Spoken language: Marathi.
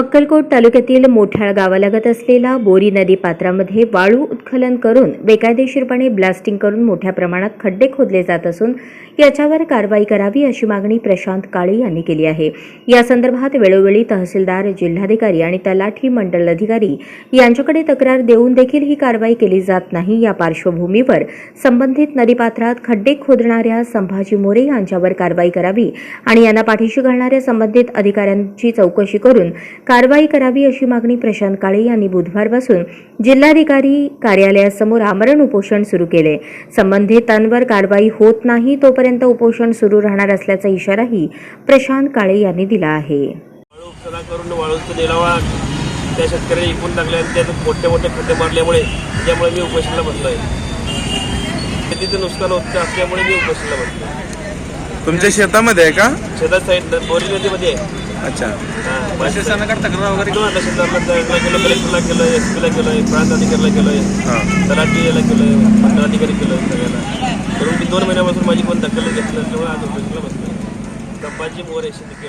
अक्कलकोट तालुक्यातील मोठाळ गावालगत असलेला बोरी नदी पात्रामध्ये वाळू भूस्खलन करून बेकायदेशीरपणे ब्लास्टिंग करून मोठ्या प्रमाणात खड्डे खोदले जात असून याच्यावर कारवाई करावी अशी मागणी प्रशांत काळे यांनी केली आहे. या संदर्भात वेळोवेळी तहसीलदार जिल्हाधिकारी आणि तलाठी मंडल अधिकारी यांच्याकडे तक्रार देऊन देखील ही कारवाई केली जात नाही. या पार्श्वभूमीवर संबंधित नदीपात्रात खड्डे खोदणाऱ्या संभाजी मोरे यांच्यावर कारवाई करावी आणि यांना पाठीशी घालणाऱ्या संबंधित अधिकाऱ्यांची चौकशी करून कारवाई करावी अशी मागणी प्रशांत काळे यांनी बुधवारपासून जिल्हाधिकारी कार्यालयासमोर आमरण उपोषण सुरू केले. संबंधितांवर कारवाई होत नाही तोपर्यंत उपोषण सुरू राहणार असल्याचा इशाराही प्रशांत काळे यांनी दिला आहे. त्या शेतकऱ्याने विकून टाकले आणि त्यात मोठे मोठे खड्डे मारल्यामुळे त्यामुळे मी उपोषणाला बसलो आहे शेतीचं नुकसान होत असल्यामुळे मी उपोषणाला बसलो आहे. तुमच्या शेतामध्ये आहे का? शेतात साईड बोरी नदीमध्ये आहे. अच्छा. हा, प्रशासनाकडे तक्रार वगैरे केलं तहसीलदारला तहसीलला केलं कलेक्टरला केलं एस पीला केलं प्रांत अधिकारीला केलं हां. तलाठी याला केलं मंडळाधिकारी केलं सगळ्याला. मी दोन महिन्यापासून माझी कोण दखल घेतलं असल्यामुळे आज बसलो संभाजी मोरे शेतकरी